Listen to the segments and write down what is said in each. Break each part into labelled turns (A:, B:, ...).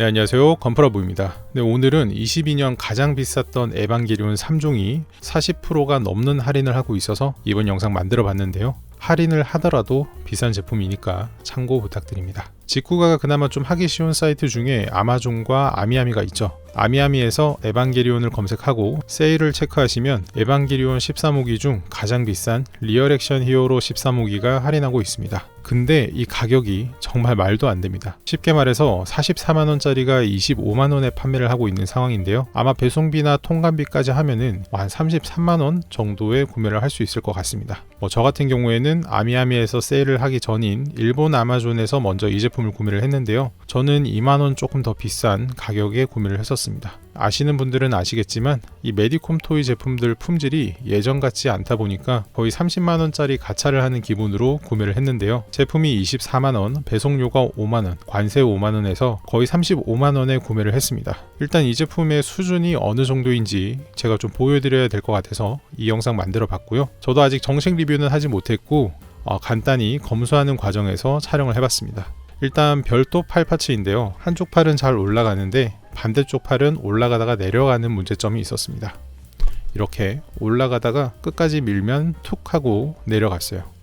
A: 네, 안녕하세요. 건프라부입니다. 네, 오늘은 22년 가장 비쌌던 에반게리온 3종이 40%가 넘는 할인을 하고 있어서 이번 영상 만들어 봤는데요. 할인을 하더라도 비싼 제품이니까 참고 부탁드립니다. 직구가 그나마 좀 하기 쉬운 사이트 중에 아마존과 아미아미가 있죠. 아미아미에서 에반게리온을 검색하고 세일을 체크하시면 에반게리온 13호기 중 가장 비싼 리얼 액션 히어로 13호기가 할인하고 있습니다. 근데 이 가격이 정말 말도 안 됩니다. 쉽게 말해서 44만원짜리가 25만원에 판매를 하고 있는 상황인데요. 아마 배송비나 통관비까지 하면은 한 33만원 정도에 구매를 할 수 있을 것 같습니다. 뭐 저 같은 경우에는 아미아미에서 세일을 하기 전인 일본 아마존에서 먼저 이 제품을 구매를 했는데요. 저는 2만원 조금 더 비싼 가격에 구매를 했었습니다. 아시는 분들은 아시겠지만 이 메디콤 토이 제품들 품질이 예전 같지 않다 보니까 거의 30만원짜리 가차를 하는 기분으로 구매를 했는데요. 제품이 24만원, 배송료가 5만원, 관세 5만원에서 거의 35만원에 구매를 했습니다. 일단 이 제품의 수준이 어느 정도인지 제가 좀 보여드려야 될 것 같아서 이 영상 만들어 봤고요. 저도 아직 정식 리뷰는 하지 못했고 어, 간단히 검수하는 과정에서 촬영을 해봤습니다. 일단 별도 팔 파츠인데요. 한쪽 팔은 잘 올라가는데 반대쪽 팔은 올라가다가 내려가는 문제점이 있었습니다. 이렇게 올라가다가 끝까지 밀면 툭 하고 내려갔어요.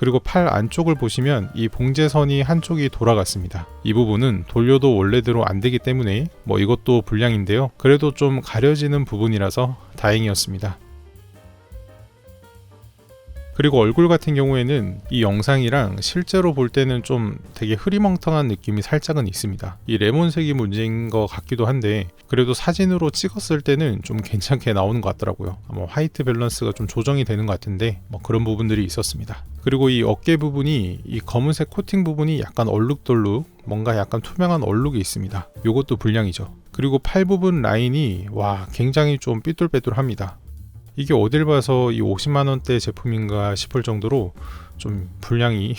A: 그리고 팔 안쪽을 보시면 이 봉제선이 한쪽이 돌아갔습니다. 이 부분은 돌려도 원래대로 안 되기 때문에 뭐 이것도 불량인데요. 그래도 좀 가려지는 부분이라서 다행이었습니다. 그리고 얼굴 같은 경우에는 이 영상이랑 실제로 볼 때는 좀 되게 흐리멍텅한 느낌이 살짝은 있습니다. 이 레몬색이 문제인 것 같기도 한데 그래도 사진으로 찍었을 때는 좀 괜찮게 나오는 것 같더라고요. 뭐 화이트 밸런스가 좀 조정이 되는 것 같은데 뭐 그런 부분들이 있었습니다. 그리고 이 어깨 부분이 이 검은색 코팅 부분이 약간 얼룩덜룩 뭔가 약간 투명한 얼룩이 있습니다. 이것도 불량이죠. 그리고 팔 부분 라인이 와 굉장히 좀 삐뚤빼뚤합니다. 이게 어딜 봐서 이 50만 원대 제품인가 싶을 정도로 좀 분량이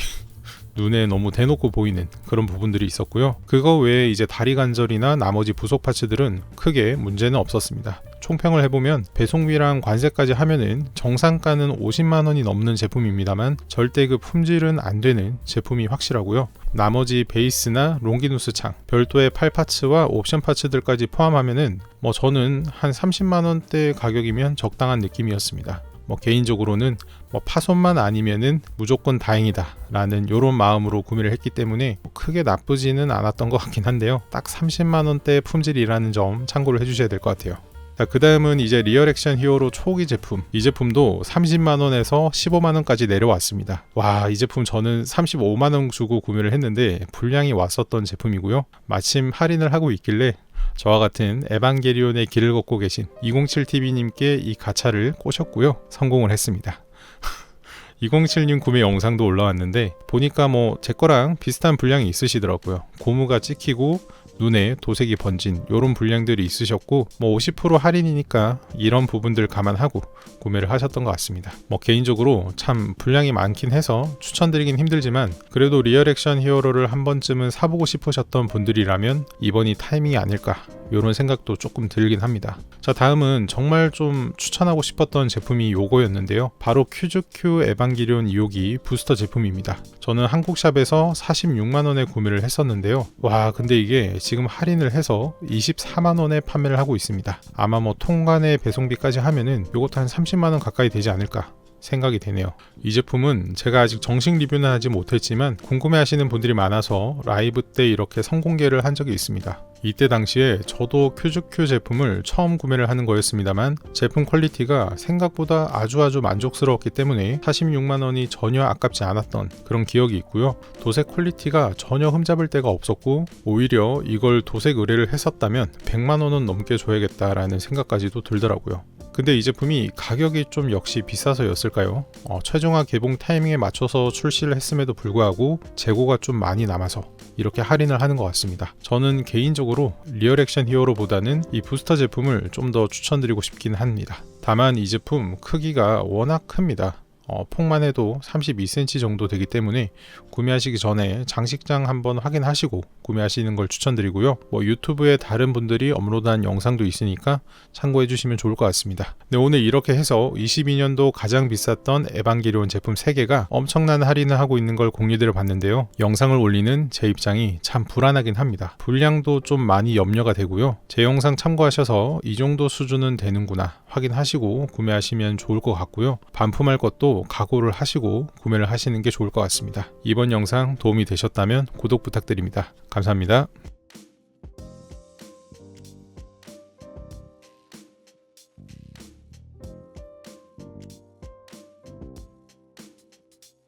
A: 눈에 너무 대놓고 보이는 그런 부분들이 있었고요. 그거 외에 이제 다리 관절이나 나머지 부속 파츠들은 크게 문제는 없었습니다. 총평을 해보면 배송비랑 관세까지 하면은 정상가는 50만 원이 넘는 제품입니다만 절대 그 품질은 안 되는 제품이 확실하고요. 나머지 베이스나 롱기누스 창, 별도의 팔 파츠와 옵션 파츠들까지 포함하면은 뭐 저는 한 30만 원대 가격이면 적당한 느낌이었습니다. 뭐 개인적으로는 뭐 파손만 아니면은 무조건 다행이다 라는 이런 마음으로 구매를 했기 때문에 뭐 크게 나쁘지는 않았던 것 같긴 한데요. 딱 30만 원대 품질이라는 점 참고를 해주셔야 될 것 같아요. 자, 그 다음은 이제 리얼 액션 히어로 초기 제품. 이 제품도 30만원에서 15만원까지 내려왔습니다. 와, 이 제품 저는 35만원 주고 구매를 했는데 불량이 왔었던 제품이고요. 마침 할인을 하고 있길래 저와 같은 에반게리온의 길을 걷고 계신 207TV님께 이 가차를 꼬셨고요. 성공을 했습니다. 207님 구매 영상도 올라왔는데 보니까 뭐 제 거랑 비슷한 분량이 있으시더라고요. 고무가 찍히고 눈에 도색이 번진 이런 불량들이 있으셨고 뭐 50% 할인이니까 이런 부분들 감안하고 구매를 하셨던 것 같습니다. 뭐 개인적으로 참 분량이 많긴 해서 추천드리긴 힘들지만 그래도 리얼 액션 히어로를 한 번쯤은 사보고 싶으셨던 분들이라면 이번이 타이밍이 아닐까 이런 생각도 조금 들긴 합니다. 자 다음은 정말 좀 추천하고 싶었던 제품이 요거였는데요. 바로 큐즈큐 에반기리온 2호기 부스터 제품입니다. 저는 한국샵에서 46만원에 구매를 했었는데요. 와 근데 이게 지금 할인을 해서 24만원에 판매를 하고 있습니다. 아마 뭐 통관의 배송비까지 하면은 요것도 한 30만원 가까이 되지 않을까 생각이 되네요. 이 제품은 제가 아직 정식 리뷰는 하지 못했지만 궁금해 하시는 분들이 많아서 라이브 때 이렇게 선공개를 한 적이 있습니다. 이때 당시에 저도 큐즈큐 제품을 처음 구매를 하는 거였습니다만 제품 퀄리티가 생각보다 아주 아주 만족스러웠기 때문에 46만 원이 전혀 아깝지 않았던 그런 기억이 있고요. 도색 퀄리티가 전혀 흠잡을 데가 없었고 오히려 이걸 도색 의뢰를 했었다면 100만 원은 넘게 줘야겠다라는 생각까지도 들더라고요. 근데 이 제품이 가격이 좀 역시 비싸서였을까요? 어, 최종화 개봉 타이밍에 맞춰서 출시를 했음에도 불구하고 재고가 좀 많이 남아서 이렇게 할인을 하는 것 같습니다. 저는 개인적으로 리얼 액션 히어로보다는 이 부스터 제품을 좀 더 추천드리고 싶긴 합니다. 다만 이 제품 크기가 워낙 큽니다. 어, 폭만 해도 32cm 정도 되기 때문에 구매하시기 전에 장식장 한번 확인하시고 구매하시는 걸 추천드리고요. 뭐 유튜브에 다른 분들이 업로드한 영상도 있으니까 참고해 주시면 좋을 것 같습니다. 네, 오늘 이렇게 해서 22년도 가장 비쌌던 에반게리온 제품 3개가 엄청난 할인을 하고 있는 걸 공유드려 봤는데요. 영상을 올리는 제 입장이 참 불안하긴 합니다. 분량도 좀 많이 염려가 되고요. 제 영상 참고하셔서 이 정도 수준은 되는구나 확인하시고 구매하시면 좋을 것 같고요. 반품할 것도 각오를 하시고 구매를 하시는 게 좋을 것 같습니다. 이번 영상 도움이 되셨다면 구독 부탁드립니다. 감사합니다.